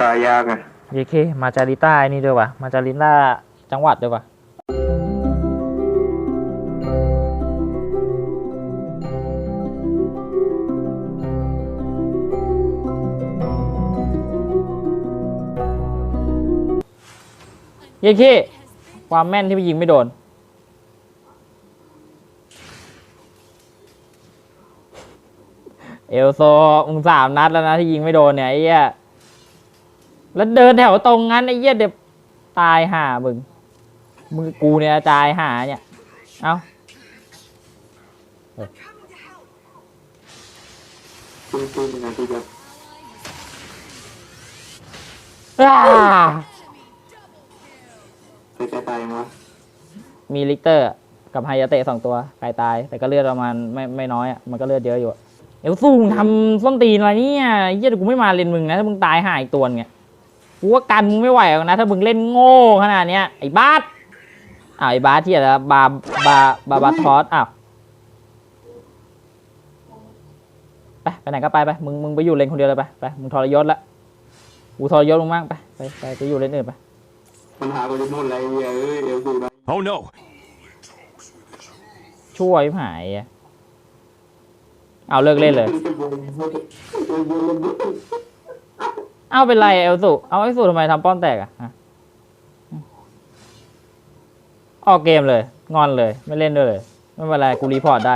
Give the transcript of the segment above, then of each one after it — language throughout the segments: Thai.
ตายยากไงเยเคมาจาริต้าไอ้นี่ด้วยวะมาจาริต้าจังหวัดด้วยวะเยเคความแม่นที่ไปยิงไม่โดน เอลโซมึงสามนัดแล้วนะที่ยิงไม่โดนเนี่ยไอ้เหี้ย แล้วเดินแถวตรงงั้นไอ้เหี้ยเดี๋ยวตายห่ามึงมึงกูเนี่ยตายห่าเนี่ยเอาปึ้งปึ้งนะที่จะอ้าไปใกล้ตายยังวะมีลิกเตอร์กับไฮยาเตะสองตัวกายตาย แต่ก็เลือดประมาณไม่ไม่น้อยอะมันก็เลือดเยอะอยู่อะเอลซูมึงทำส้นตีนอะไรเนี่ยไอ้เหี้ยเดี๋ยวกูไม่มาเล่นมึงนะถ้ามึงตายห่าอีกตัวเนี่ย กูว่ากันมึงไม่ไหวหรอกนะ ถ้ามึงเล่นโง่ขนาดเนี้ยไอ้บาสอ้าวไอ้บาสที่อะไรวะบาบาบาบาทอสอ้าวไปไปไหนก็ไปไปมึงมึงไปอยู่เลนคนเดียวเลยไปไปมึงทรยศละกูทรยศมึงมากไปไปไปไปอยู่เลนอื่นไปปัญหาก็จะหมดอะไรเว้ยเอ้ยเอลซูนะ Oh no! ช่วยหายอะเอาเลิกเล่นเลยจะบนจะบนเลย เอาเป็นไรเอลสุเอาไอ้สุทำไมทำป้อมแตกอะฮะออกเกมเลย งอนเลย ไม่เล่นด้วยเลย ไม่เป็นไร กูรีพอร์ตได้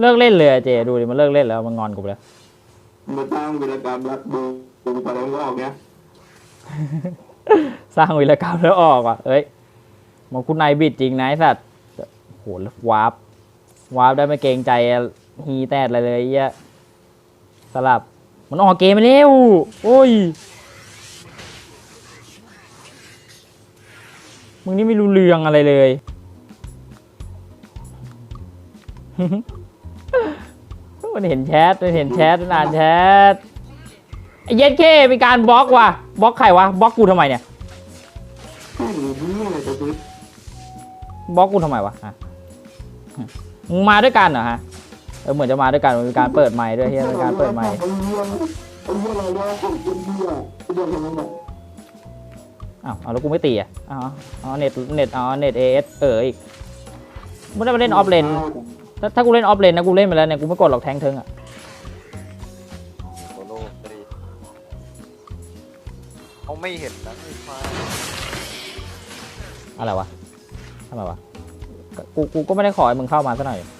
เลิกเล่นเลยอะเจ ดูดิ มันเลิกเล่นแล้ว มันงอนกูไปแล้วมาตั้งวิรกรรมรักดูดูตอนแรกก็ออกเนี้ยสร้างวีรกรรมแล้วออกอะ เอ้ยมันคุณนายบิดจริงนะไอ้สัตว์โหแล้ววาร์ปวาร์ปได้ไม่เกรงใจ ฮีแตดอะไรเลยไอ้เหี้ยสลับ มันออกเกมไปเร็วโอ้ย มึงนี่ไม่รู้เรื่องอะไรเลยมันเห็นแชทมันเห็นแชทมันอ่านแชทไอ้เย็ดเคมีการบล็อกว่ะบล็อกใครวะบล็อกกูทำไมเนี่ยแม่งมีนี่อะไรจะซื้อบล็อกกูทำไมวะฮะมึงมาด้วยกันเหรอฮะ เออเหมือนจะมาด้วยกันมันมีการเปิดไมค์ด้วยเฮียมีการเปิดไมค์ไอ้เหี้ยไอ้เหี้ยอะไรวะของเป็นเหี้ยไอ้เหี้ยทำไมเนี่ยอ้าวเอาแล้วกูไม่ตีอะอ๋ออ๋อเน็ตเน็ตอ๋อเน็ตเอสเอออีกไม่ได้มาเล่นออฟเลนถ้าถ้ากูเล่นออฟเลนนะกูเล่นไปแล้วเนี่ยกูไม่กดหรอกแทงเทิงอะโซโล่ตรีเขาไม่เห็นนะไอ้ฟ้าอะไรวะทำไมวะกูกูก็ไม่ได้ขอให้มึงเข้ามาซะหน่อยถ้า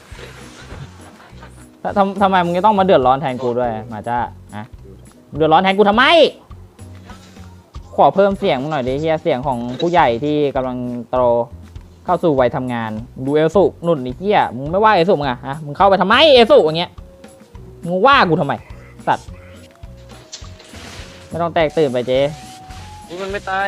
ทำทำไมมึงจะต้องมาเดือดร้อนแทนกูด้วยมาจ้าอะมึงเดือดร้อนแทนกูทำไม ขอเพิ่มเสียงมึงหน่อยดิเฮียเสียงของผู้ใหญ่ที่กำลังโตเข้าสู่วัยทำงาน ดูเอลสุนุ่นไอ้เฮียมึงไม่ว่าเอลสุมึงอะฮะมึงเข้าไปทำไมเอลสุอย่างเงี้ยมึงว่ากูทำไมสัตว์ไม่ต้องแตกตื่นไปเจ๊อุ้ยมันไม่ตาย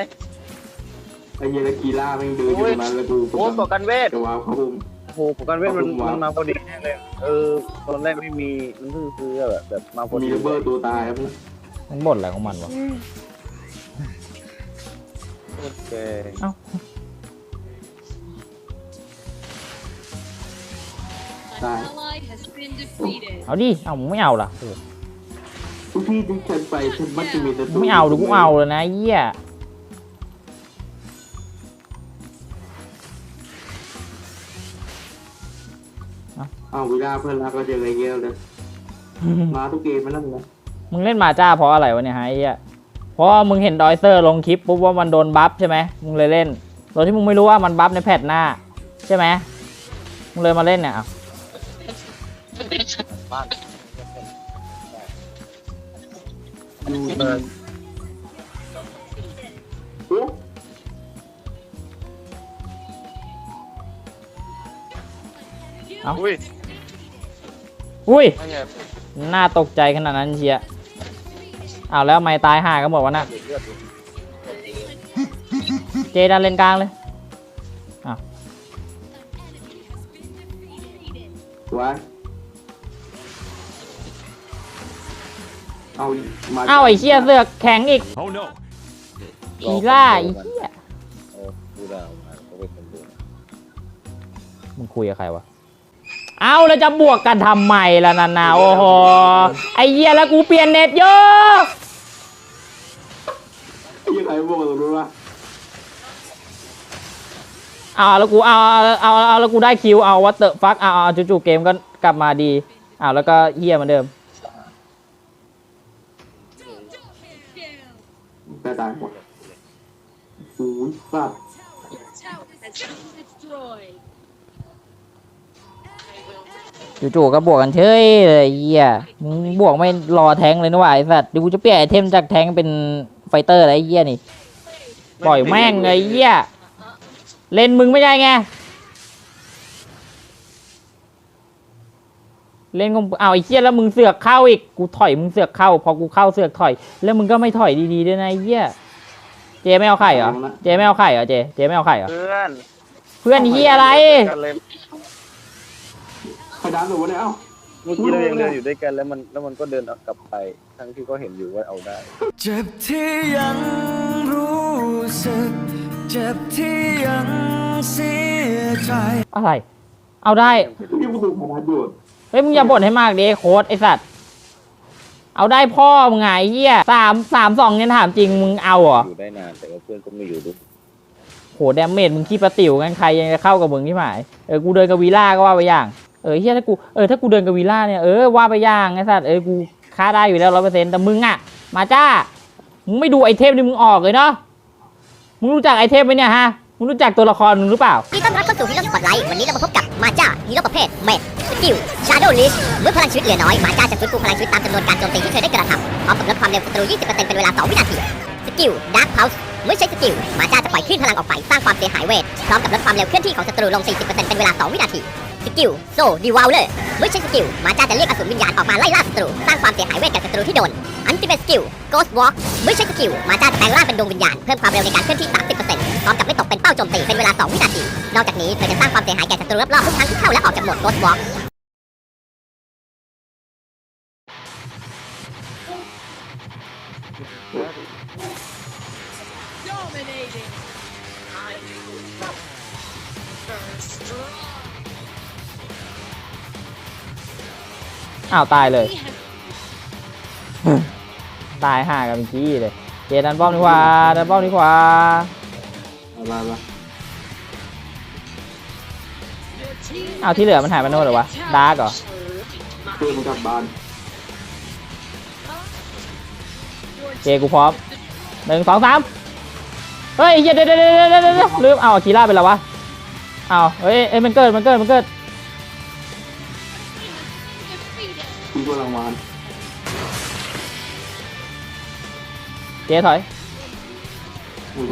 ไอ้เหี้ยตะกีล่าแม่งเดินอยู่ตรงนั้นแล้วกูโอ้ยบอกกันเวท จะว้าวเขาบุม โอ้โหบอกกันเวทมันขอบคุณวะมันมาพอดีแน่เลยเออตอนแรกไม่มีมันเพิ่งซื้อแบบแบบมาพอมีดีระเบิดตัวตายครับมันบ่นอะไรของมันวะโอเคตาย ally has been defeated. เอาดิเอามึงไม่เอาล่ะเออทุกที่ที่ฉันไปฉันมักจะมีแต่มึงไม่เอาหรือกูเอาเลยนะเหี้ย อ้าววิลาเพื่อนรักก็เจอไอ้เงี้ยเลยมาทุกเกมมันนั่นนะมึงเล่นมาจ้าเพราะอะไรวะเนี่ยฮะไอ้เหี้ยเพราะว่ามึงเห็นดอยเซอร์ลงคลิปปุ๊บว่ามันโดนบัฟใช่ไหมมึงเลยเล่นโดยที่มึงไม่รู้ว่ามันบัฟในแพทหน้า ใช่ไหมมึงเลยมาเล่นเนี่ยเอาบ้านดูเออโอ้อุ้ย อุ้ยไม่ใช่น่าตกใจขนาดนั้นเชียเอาแล้วไม่ตายห่ากันหมดวะน่ะเลือดอยู่เจดันเลนกลางเลยวะเอามาเอ้าไอ้เชี่ยเสือกแข็งอีก Oh no! อีล่าไอ้เชี่ยโอ้ดูได้เอามาเขาเป็นคนดูมึงคุยกับใครวะ เอาแล้วจะบวกกันทำไมล่ะนันนาโอ้โหไอ้เหี้ยแล้วกูเปลี่ยนเน็ตเยอะยี่ใครบอกตรงนู้นวะเอาแล้วกูเอาเอาเอาเอาแล้วกูได้คิวเอาวัตเตอร์ฟักเอาเอาจู่ๆเกมก็กลับมาดีอ้าวแล้วก็เฮียเหมือนเดิมแต่ตายหมดโอ้ยสัตว์ จู่ๆก็บวกกันเฉยเลยเฮียมึงบวกไม่รอแทงค์เลยนะวะไอ้สัตว์เดี๋ยวกูจะเปลี่ยนไอเทมจากแทงค์เป็นไฟเตอร์อะไรไอ้เฮียนี่ปล่อยแม่งเลยไอ้เฮียเล่นมึงไม่ใช่ไงเล่นของเอาไอ้เฮียแล้วมึงเสือกเข้าอีกกูถอยมึงเสือกเข้า พอกูเข้าเสือกถอย แล้วมึงก็ไม่ถอยดีๆด้วยนะไอ้เฮียเจไม่เอาไข่เหรอเจไม่เอาไข่เหรอเจเจไม่เอาไข่เหรอเพื่อนเพื่อนเฮียอะไร กันเลยใครดันหนูวะเนี่ยเอ้าเมื่อกี้เรายังเดินอยู่ด้วยกันแล้วมันแล้วมันก็เดินกลับไป ทั้งที่ก็เห็นอยู่ว่าเอาได้ เจ็บที่ยังรู้สึก เจ็บที่ยังเสียใจอะไร เอาได้พี่กูถูกใครดันอยู่เฮ้ยมึงอย่าบ่นให้มากดิโค้ดไอสัตว์ เอาได้พ่อมึงไงไอ้เหี้ยสามสามสองเนี่ยถามจริงมึงเอาเหรออยู่ได้นานแต่ว่าเพื่อนก็ไม่อยู่ด้วยโหแดมเมจมึงขี้ประติ๋วงั้นใครยังจะเข้ากับมึงที่หมายเออกูเดินกับวีล่าก็ว่าไปอย่าง เออเฮียถ้ากูเออถ้ากูเดินกับวีล่าเนี่ยเออว่าไปย่างไอสัตว์เออกูค่าได้อยู่แล้วร้อยเปอร์เซ็นต์แต่มึงอะมาจ้ามึงไม่ดูไอเทมที่มึงออกเลยเนาะมึงรู้จักไอเทมไหมเนี่ยฮะมึงรู้จักตัวละครมึงหรือเปล่ายินดีต้อนรับเข้าสู่ฮีโร่สปอตไลท์วันนี้เรามาพบกับมาจ้าฮีโร่ประเภทเมดสกิลชาร์โดลิชเมื่อพลังชีวิตเหลือน้อยมาจ้าจะฟื้นฟูพลังชีวิตตามจำนวนการโจมตีที่เคยได้กระทำพร้อมกับลดความเร็วศัตรู 20%เป็นเวลา 2 วินาทีสกิลดาร์คเพาส์เมื่อใช้สกิลมาจ้าจะปล่อยคลื่นพลังออกไปสร้างความเสียหายเวทพร้อมกับลดความเร็วเคลื่อนที่ของศัตรูลง 40%เป็นเวลา 2 วินาที สกิลโซดีวาลเลอร์เมื่อใช้สกิลมาจ้าจะเรียกอสูรวิญญาณออกมาไล่ล่าศัตรูสร้างความเสียหายเวทแก่ศัตรูที่โดนอันติเมตสกิลโกส์วอล์กเมื่อใช้สกิลมาจ้าจะแปลงร่างเป็นดวงวิญญาณเพิ่มความเร็วในการเคลื่อนที่ 30%พร้อมกับไม่ตกเป็นเป้าโจมตีเป็นเวลา 2 วินาที นอกจากนี้เธอจะสร้างความเสียหายแก่ศัตรูรอบๆทุกครั้งที่เข้าและออกจากโหมดโกสต์วอล์ก อ้าวตายเลย We have ตายห่ากันเมื่อกี้เลยเจดันป้อมดีกว่าดันป้อมดีกว่าเอามามา your team. อ้าวที่เหลือมันหายไปโน่นเหรอวะดาร์กเหรอเพื่อนมึงกลับบ้าน Your เจกูพร้อมหนึ่งสองสามเฮ้ยเดี๋ยวเดี๋ยวเดี๋ยวเดี๋ยวเดี๋ยวลืมเอาคีร่าไปแล้ววะเอาเฮ้ยเอ้ยมันเกิดมันเกิดมันเกิด defeated. พี่กูรางวัลเจถอย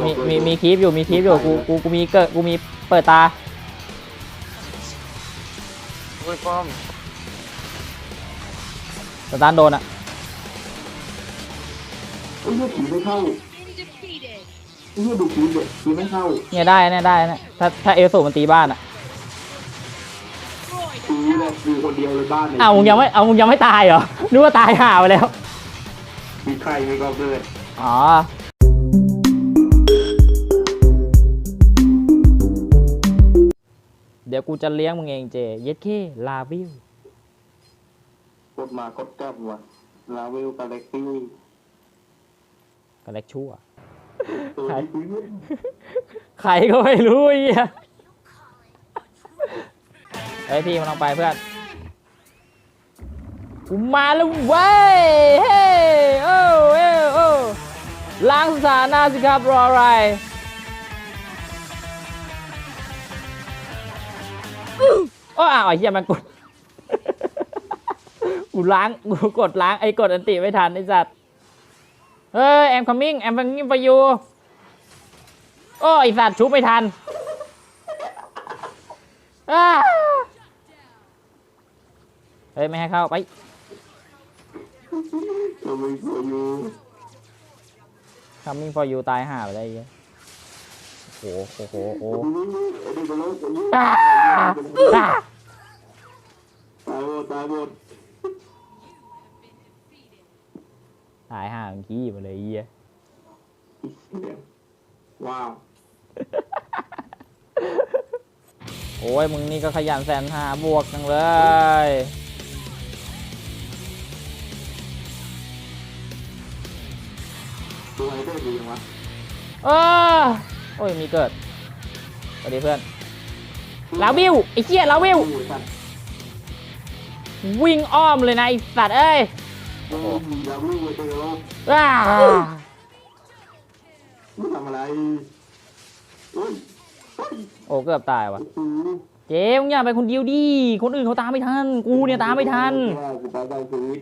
มีมีมีคลิปอยู่มีคลิปอยู่กูกูกูมีเกิดกูมีเปิดตาโอ้ยป้อมสตาร์ทโดนอะไอ้เหี้ยผีไม่เข้า Been defeated. ไอ้เหี้ยดูผีเด็กผีไม่เข้า เนี่ยได้เนี่ยได้เนี่ยถ้าถ้าเอลสูมันตีบ้านอะ Destroyed. ผีเนี่ยมีคนเดียวเลยบ้านเนี่ยอ้าวมึงยังไม่เอามึงยังไม่ตายเหรอนึกว่าตายห่าไปแล้ว มีใครไม่ก็เกิดอ๋อ เดี๋ยวกูจะเลี้ยงมึงเองเจ เย็ดเคลาบิว กดมากดกลับว่ะลาเวลกาแล็กซี่กันเล็กชั่ว ตัวนี้กูเนี่ยใครก็ไม่รู้ไอ้เหี้ยเฮ้ยพี่มันลองไปเพื่อน กูมาแล้วเว้ยเฮ้ยโอ้เอ้โอ้ล้างสถานะสิครับรออะไรโอ้อ้าวไอ้เหี้ยมันกดกูล้างกูกดล้างไอ้กดอันติไม่ทันไอ้สัตว์เฮ้ยแอมคัมมิ่งแอมคัมมิ่งไปยูโอ้ไอ้สัตว์ชุบไม่ทันอ้าเฮ้ย ไม่ให้เข้าไป ตัวไม่สวยอยู่ coming for you ตายห่าไปได้ยังโอ้โหโอ้โหโอ้ตายหมดตายหมดตายห่าเมันขี้มาเลยไอ้เหี้ยว้าว โอ้ยมึงนี่ก็ขยันแสนหาบวกจังเลย ตัวไอ้เด้ดีจังวะเออโอ้ยมีเกิดสวัสดีเพื่อนลาวิวไอ้เหี้ยลาวิวโอ้ยสัตว์วิ่งอ้อมเลยนะไอ้สัตว์เอ้ยโอ้โหดาวลูกเตโลว้ามึงทำอะไรโอ้ยโอ้ยโอ้เกือบตายว่ะโอ้โหเจ๊มึงอย่าไปคนเดียวดิคนอื่นเขาตามไม่ทัน กูเนี่ยตามไม่ทันกูตายได้ชีวิต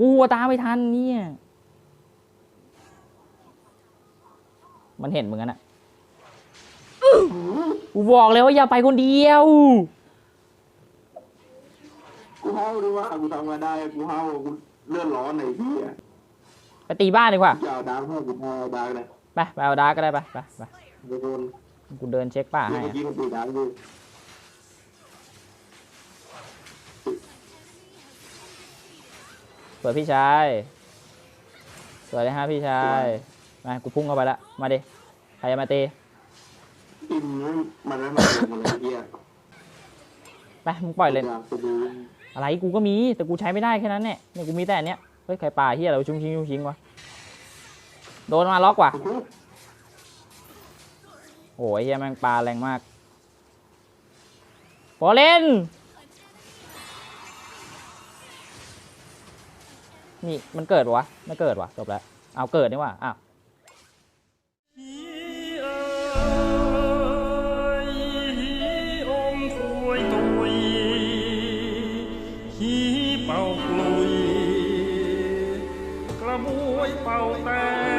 กูอะตามไม่ทันเนี่ย มันเห็นมึงกันอะกูบอกเลยว่าอย่าไปคนเดียว กูเฮาด้วยว่ากูทำงานได้กูเฮากูเลื่อนร้อนไหนพี่อะไปตีบ้านดีกว่า จะเอาดาวให้กูพาเอาดาวเลยไปไปเอาดาร์กก็ได้ไปไปไปเดี๋ยวโดนกูเดินเช็คป่าเมื่ให้ออะกี้มันตีดาวอยู่สวยพี่ชายสวยเลยฮะพี่ชายมากูพุ่งเข้าไปละมาดิใค รจะมาตีกินมันไม่มาลงเลยพี่อะไปมึงปล่อยเลยกูดูอะไรกูก็มีแต่กูใช้ไม่ได้แค่นั้นเนี่ยเนี่ยกูมีแต่อันเนี้ยเฮ้ยใครป่าเฮียเราชุ่มชิงชุ่มชิงวะโดนมาล็อกว่ะโอ้โหโอ้ยเฮียแม่งปลาแรงมากพอเล่น นี่มันเกิดวะไม่เกิดวะจบแล้วเอาเกิดนี่ว่ะอ้าว 宝贝